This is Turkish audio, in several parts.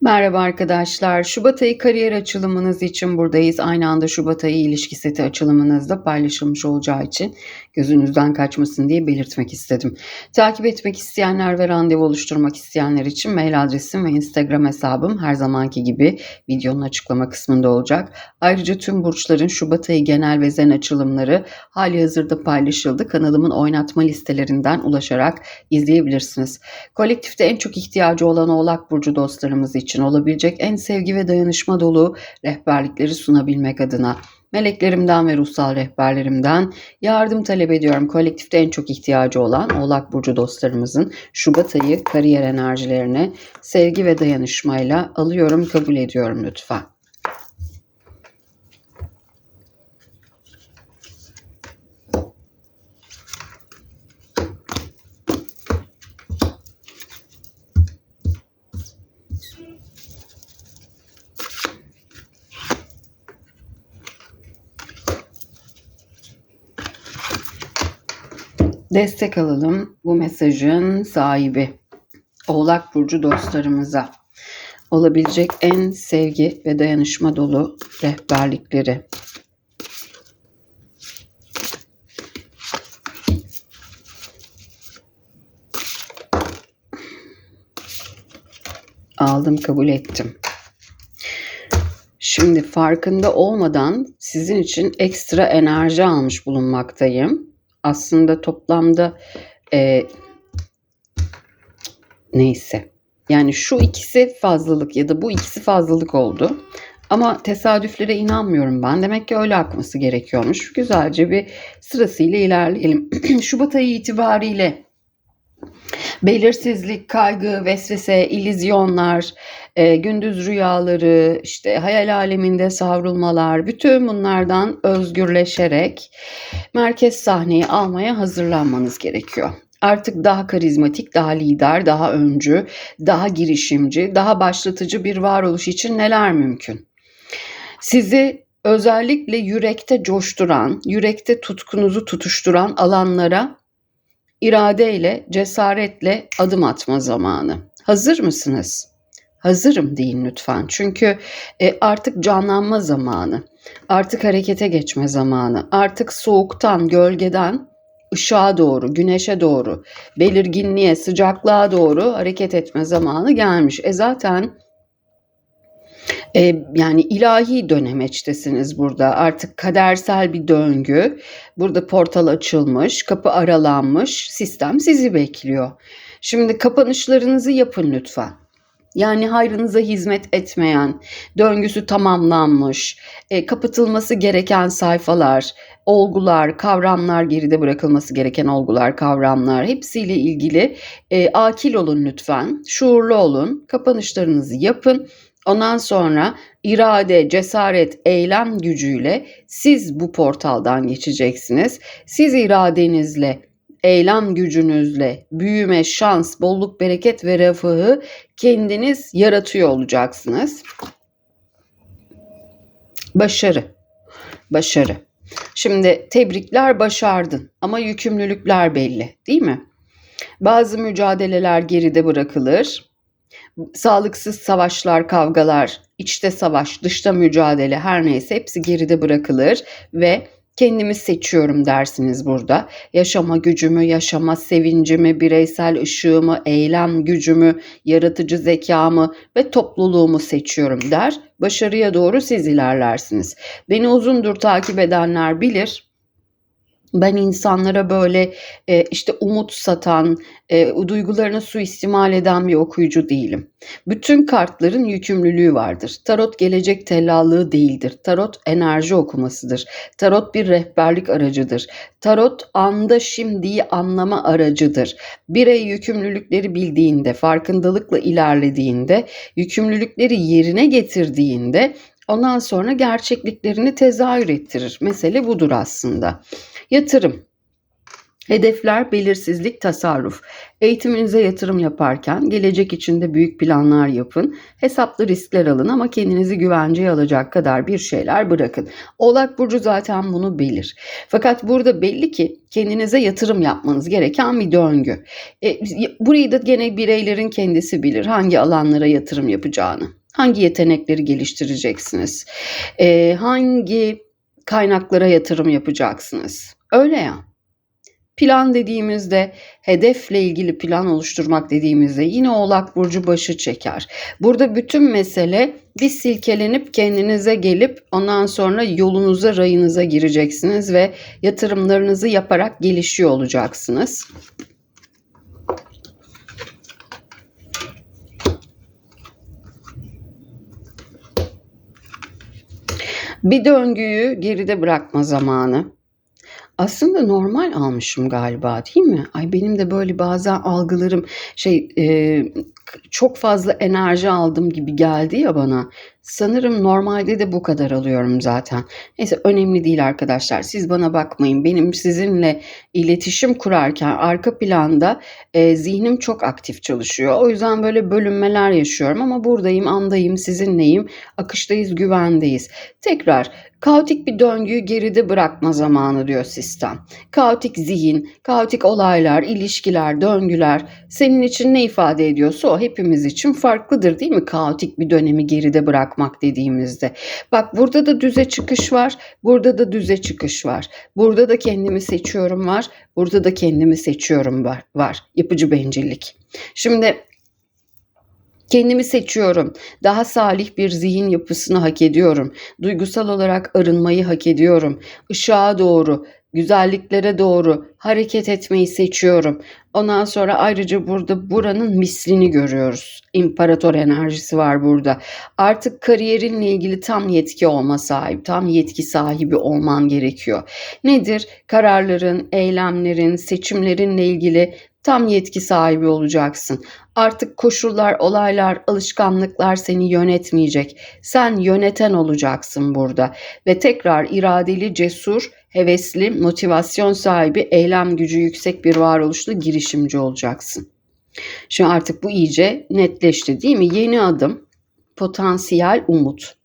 Merhaba arkadaşlar. Şubat ayı kariyer açılımınız için buradayız. Aynı anda Şubat ayı ilişki seti açılımınızda paylaşılmış olacağı için gözünüzden kaçmasın diye belirtmek istedim. Takip etmek isteyenler ve randevu oluşturmak isteyenler için mail adresim ve Instagram hesabım her zamanki gibi videonun açıklama kısmında olacak. Ayrıca tüm burçların Şubat ayı genel ve zen açılımları hali hazırda paylaşıldı. Kanalımın oynatma listelerinden ulaşarak izleyebilirsiniz. Kolektifte en çok ihtiyacı olan Oğlak Burcu dostlarımız için olabilecek en sevgi ve dayanışma dolu rehberlikleri sunabilmek adına meleklerimden ve ruhsal rehberlerimden yardım talep ediyorum. Kolektifte en çok ihtiyacı olan Oğlak Burcu dostlarımızın Şubat ayı kariyer enerjilerini sevgi ve dayanışmayla alıyorum, kabul ediyorum lütfen. Destek alalım bu mesajın sahibi Oğlak Burcu dostlarımıza. Olabilecek en sevgi ve dayanışma dolu rehberlikleri. Aldım kabul ettim. Şimdi farkında olmadan sizin için ekstra enerji almış bulunmaktayım aslında toplamda e, neyse. Yani şu ikisi fazlalık ya da bu ikisi fazlalık oldu. Ama tesadüflere inanmıyorum ben. Demek ki öyle akması gerekiyormuş. Güzelce bir sırasıyla ilerleyelim. Şubat ayı itibariyle Belirsizlik, kaygı, vesvese, ilizyonlar, e, gündüz rüyaları, işte hayal aleminde savrulmalar, bütün bunlardan özgürleşerek merkez sahneyi almaya hazırlanmanız gerekiyor. Artık daha karizmatik, daha lider, daha öncü, daha girişimci, daha başlatıcı bir varoluş için neler mümkün? Sizi özellikle yürekte coşturan, yürekte tutkunuzu tutuşturan alanlara iradeyle, cesaretle adım atma zamanı. Hazır mısınız? Hazırım deyin lütfen. Çünkü e, artık canlanma zamanı. Artık harekete geçme zamanı. Artık soğuktan, gölgeden ışığa doğru, güneşe doğru, belirginliğe, sıcaklığa doğru hareket etme zamanı gelmiş. E zaten e, yani ilahi dönemeçtesiniz burada. Artık kadersel bir döngü. Burada portal açılmış, kapı aralanmış, sistem sizi bekliyor. Şimdi kapanışlarınızı yapın lütfen. Yani hayrınıza hizmet etmeyen, döngüsü tamamlanmış, e, kapatılması gereken sayfalar, olgular, kavramlar, geride bırakılması gereken olgular, kavramlar hepsiyle ilgili e, akil olun lütfen, şuurlu olun, kapanışlarınızı yapın Ondan sonra irade, cesaret, eylem gücüyle siz bu portaldan geçeceksiniz. Siz iradenizle, eylem gücünüzle büyüme, şans, bolluk, bereket ve refahı kendiniz yaratıyor olacaksınız. Başarı. Başarı. Şimdi tebrikler başardın ama yükümlülükler belli, değil mi? Bazı mücadeleler geride bırakılır sağlıksız savaşlar, kavgalar, içte savaş, dışta mücadele her neyse hepsi geride bırakılır ve kendimi seçiyorum dersiniz burada. Yaşama gücümü, yaşama sevincimi, bireysel ışığımı, eylem gücümü, yaratıcı zekamı ve topluluğumu seçiyorum der. Başarıya doğru siz ilerlersiniz. Beni uzundur takip edenler bilir ben insanlara böyle e, işte umut satan, e, duygularını suistimal eden bir okuyucu değilim. Bütün kartların yükümlülüğü vardır. Tarot gelecek tellallığı değildir. Tarot enerji okumasıdır. Tarot bir rehberlik aracıdır. Tarot anda şimdiyi anlama aracıdır. Birey yükümlülükleri bildiğinde, farkındalıkla ilerlediğinde, yükümlülükleri yerine getirdiğinde ondan sonra gerçekliklerini tezahür ettirir. Mesele budur aslında. Yatırım. Hedefler, belirsizlik, tasarruf. Eğitiminize yatırım yaparken gelecek içinde büyük planlar yapın. Hesaplı riskler alın ama kendinizi güvenceye alacak kadar bir şeyler bırakın. Oğlak Burcu zaten bunu bilir. Fakat burada belli ki kendinize yatırım yapmanız gereken bir döngü. E, burayı da gene bireylerin kendisi bilir hangi alanlara yatırım yapacağını. Hangi yetenekleri geliştireceksiniz? E, hangi kaynaklara yatırım yapacaksınız? Öyle ya. Plan dediğimizde, hedefle ilgili plan oluşturmak dediğimizde yine Oğlak Burcu başı çeker. Burada bütün mesele bir silkelenip kendinize gelip ondan sonra yolunuza, rayınıza gireceksiniz ve yatırımlarınızı yaparak gelişiyor olacaksınız. Bir döngüyü geride bırakma zamanı. Aslında normal almışım galiba değil mi? Ay benim de böyle bazen algılarım şey e, çok fazla enerji aldım gibi geldi ya bana. Sanırım normalde de bu kadar alıyorum zaten. Neyse önemli değil arkadaşlar. Siz bana bakmayın. Benim sizinle iletişim kurarken arka planda e, zihnim çok aktif çalışıyor. O yüzden böyle bölünmeler yaşıyorum ama buradayım, andayım, sizinleyim, akıştayız, güvendeyiz. Tekrar kaotik bir döngüyü geride bırakma zamanı diyor sistem. Kaotik zihin, kaotik olaylar, ilişkiler, döngüler senin için ne ifade ediyorsa o hepimiz için farklıdır değil mi? Kaotik bir dönemi geride bırakmak dediğimizde. Bak burada da düze çıkış var, burada da düze çıkış var. Burada da kendimi seçiyorum var, burada da kendimi seçiyorum var. var. Yapıcı bencillik. Şimdi Kendimi seçiyorum. Daha salih bir zihin yapısını hak ediyorum. Duygusal olarak arınmayı hak ediyorum. Işığa doğru, güzelliklere doğru hareket etmeyi seçiyorum. Ondan sonra ayrıca burada buranın mislini görüyoruz. İmparator enerjisi var burada. Artık kariyerinle ilgili tam yetki olma sahip, tam yetki sahibi olman gerekiyor. Nedir? Kararların, eylemlerin, seçimlerinle ilgili tam yetki sahibi olacaksın. Artık koşullar, olaylar, alışkanlıklar seni yönetmeyecek. Sen yöneten olacaksın burada ve tekrar iradeli, cesur, hevesli, motivasyon sahibi, eylem gücü yüksek bir varoluşlu girişimci olacaksın. Şimdi artık bu iyice netleşti değil mi? Yeni adım, potansiyel umut.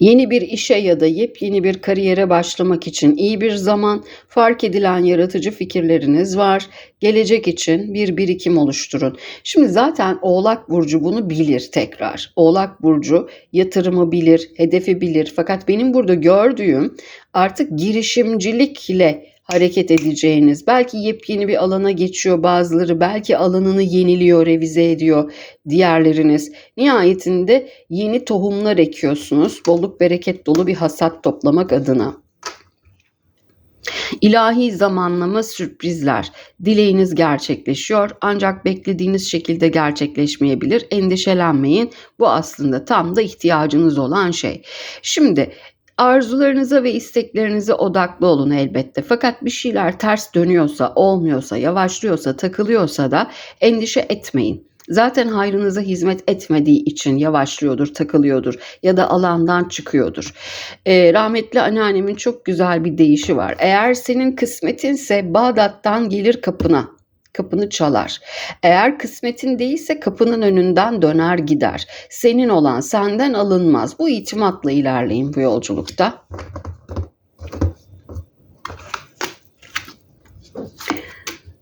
Yeni bir işe ya da yepyeni bir kariyere başlamak için iyi bir zaman, fark edilen yaratıcı fikirleriniz var. Gelecek için bir birikim oluşturun. Şimdi zaten Oğlak Burcu bunu bilir tekrar. Oğlak Burcu yatırımı bilir, hedefi bilir. Fakat benim burada gördüğüm artık girişimcilikle hareket edeceğiniz, belki yepyeni bir alana geçiyor bazıları, belki alanını yeniliyor, revize ediyor diğerleriniz. Nihayetinde yeni tohumlar ekiyorsunuz, bolluk bereket dolu bir hasat toplamak adına. İlahi zamanlama sürprizler. Dileğiniz gerçekleşiyor ancak beklediğiniz şekilde gerçekleşmeyebilir. Endişelenmeyin. Bu aslında tam da ihtiyacınız olan şey. Şimdi Arzularınıza ve isteklerinize odaklı olun elbette. Fakat bir şeyler ters dönüyorsa, olmuyorsa, yavaşlıyorsa, takılıyorsa da endişe etmeyin. Zaten hayrınıza hizmet etmediği için yavaşlıyordur, takılıyordur ya da alandan çıkıyordur. Ee, rahmetli anneannemin çok güzel bir deyişi var. Eğer senin kısmetinse Bağdat'tan gelir kapına kapını çalar. Eğer kısmetin değilse kapının önünden döner gider. Senin olan senden alınmaz. Bu itimatla ilerleyin bu yolculukta.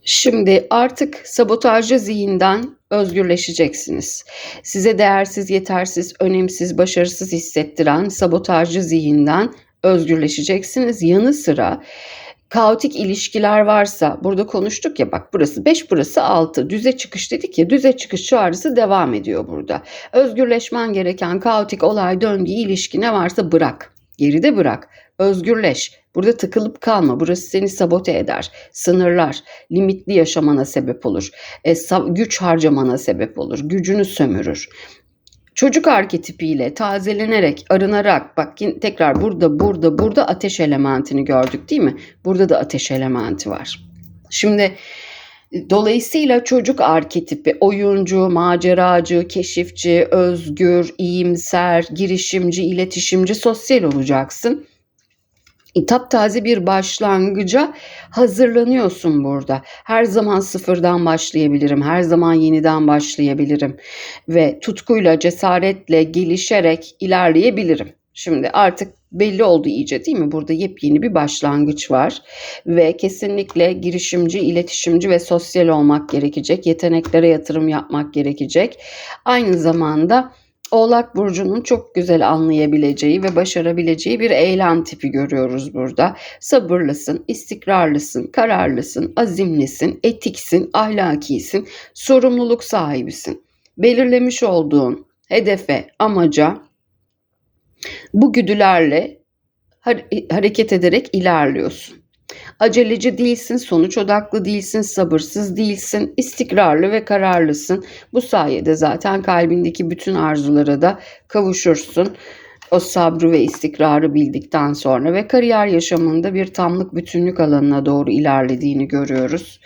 Şimdi artık sabotajcı zihinden özgürleşeceksiniz. Size değersiz, yetersiz, önemsiz, başarısız hissettiren sabotajcı zihinden özgürleşeceksiniz. Yanı sıra kaotik ilişkiler varsa burada konuştuk ya bak burası 5 burası 6 düze çıkış dedik ya düze çıkış çağrısı devam ediyor burada. Özgürleşmen gereken kaotik olay döngü ilişki ne varsa bırak. Geride bırak. Özgürleş. Burada tıkılıp kalma. Burası seni sabote eder. Sınırlar. Limitli yaşamana sebep olur. E, güç harcamana sebep olur. Gücünü sömürür Çocuk arketipiyle tazelenerek, arınarak bak tekrar burada, burada, burada ateş elementini gördük değil mi? Burada da ateş elementi var. Şimdi dolayısıyla çocuk arketipi oyuncu, maceracı, keşifçi, özgür, iyimser, girişimci, iletişimci, sosyal olacaksın. Taptaze bir başlangıca hazırlanıyorsun burada. Her zaman sıfırdan başlayabilirim, her zaman yeniden başlayabilirim ve tutkuyla, cesaretle gelişerek ilerleyebilirim. Şimdi artık belli oldu iyice değil mi? Burada yepyeni bir başlangıç var ve kesinlikle girişimci, iletişimci ve sosyal olmak gerekecek. Yeteneklere yatırım yapmak gerekecek. Aynı zamanda Oğlak Burcu'nun çok güzel anlayabileceği ve başarabileceği bir eylem tipi görüyoruz burada. Sabırlısın, istikrarlısın, kararlısın, azimlisin, etiksin, ahlakisin, sorumluluk sahibisin. Belirlemiş olduğun hedefe, amaca bu güdülerle hareket ederek ilerliyorsun. Aceleci değilsin, sonuç odaklı değilsin, sabırsız değilsin, istikrarlı ve kararlısın. Bu sayede zaten kalbindeki bütün arzulara da kavuşursun. O sabrı ve istikrarı bildikten sonra ve kariyer yaşamında bir tamlık bütünlük alanına doğru ilerlediğini görüyoruz.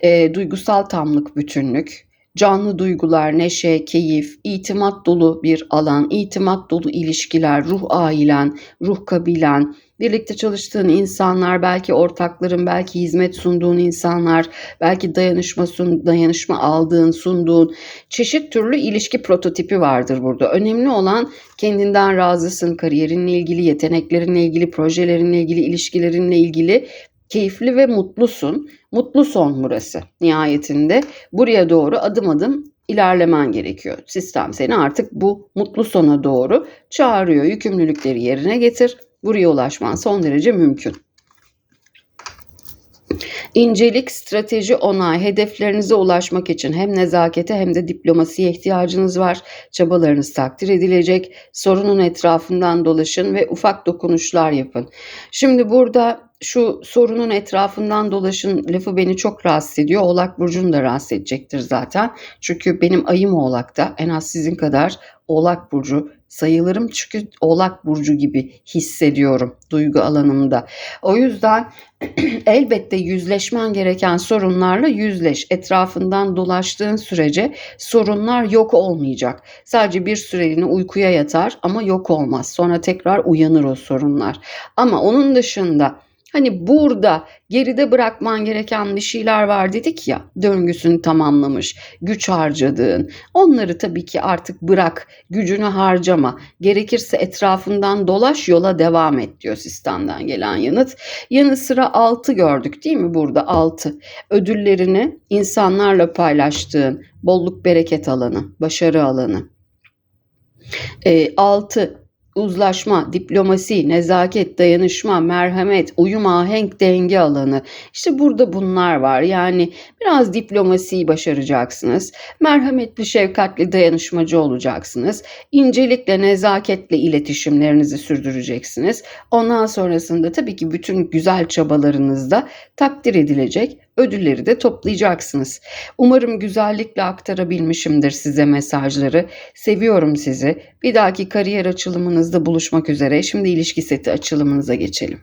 E, duygusal tamlık bütünlük, canlı duygular, neşe, keyif, itimat dolu bir alan, itimat dolu ilişkiler, ruh ailen, ruh kabilen, birlikte çalıştığın insanlar, belki ortakların, belki hizmet sunduğun insanlar, belki dayanışma sun, dayanışma aldığın, sunduğun çeşit türlü ilişki prototipi vardır burada. Önemli olan kendinden razısın, kariyerinle ilgili, yeteneklerinle ilgili, projelerinle ilgili, ilişkilerinle ilgili keyifli ve mutlusun. Mutlu son burası nihayetinde. Buraya doğru adım adım ilerlemen gerekiyor. Sistem seni artık bu mutlu sona doğru çağırıyor. Yükümlülükleri yerine getir. Buraya ulaşman son derece mümkün. İncelik, strateji, onay, hedeflerinize ulaşmak için hem nezakete hem de diplomasiye ihtiyacınız var. Çabalarınız takdir edilecek. Sorunun etrafından dolaşın ve ufak dokunuşlar yapın. Şimdi burada şu sorunun etrafından dolaşın lafı beni çok rahatsız ediyor. Oğlak Burcu'nu da rahatsız edecektir zaten. Çünkü benim ayım Oğlak'ta en az sizin kadar Oğlak Burcu sayılırım. Çünkü Oğlak Burcu gibi hissediyorum duygu alanımda. O yüzden elbette yüzleşmen gereken sorunlarla yüzleş. Etrafından dolaştığın sürece sorunlar yok olmayacak. Sadece bir süreliğine uykuya yatar ama yok olmaz. Sonra tekrar uyanır o sorunlar. Ama onun dışında Hani burada geride bırakman gereken bir şeyler var dedik ya döngüsünü tamamlamış, güç harcadığın. Onları tabii ki artık bırak, gücünü harcama. Gerekirse etrafından dolaş yola devam et diyor sistemden gelen yanıt. Yanı sıra 6 gördük değil mi burada 6. Ödüllerini insanlarla paylaştığın bolluk bereket alanı, başarı alanı. 6 e, uzlaşma, diplomasi, nezaket, dayanışma, merhamet, uyum, ahenk, denge alanı. İşte burada bunlar var. Yani biraz diplomasiyi başaracaksınız. Merhametli, şefkatli, dayanışmacı olacaksınız. İncelikle, nezaketle iletişimlerinizi sürdüreceksiniz. Ondan sonrasında tabii ki bütün güzel çabalarınızda takdir edilecek ödülleri de toplayacaksınız. Umarım güzellikle aktarabilmişimdir size mesajları. Seviyorum sizi. Bir dahaki kariyer açılımınızda buluşmak üzere. Şimdi ilişki seti açılımınıza geçelim.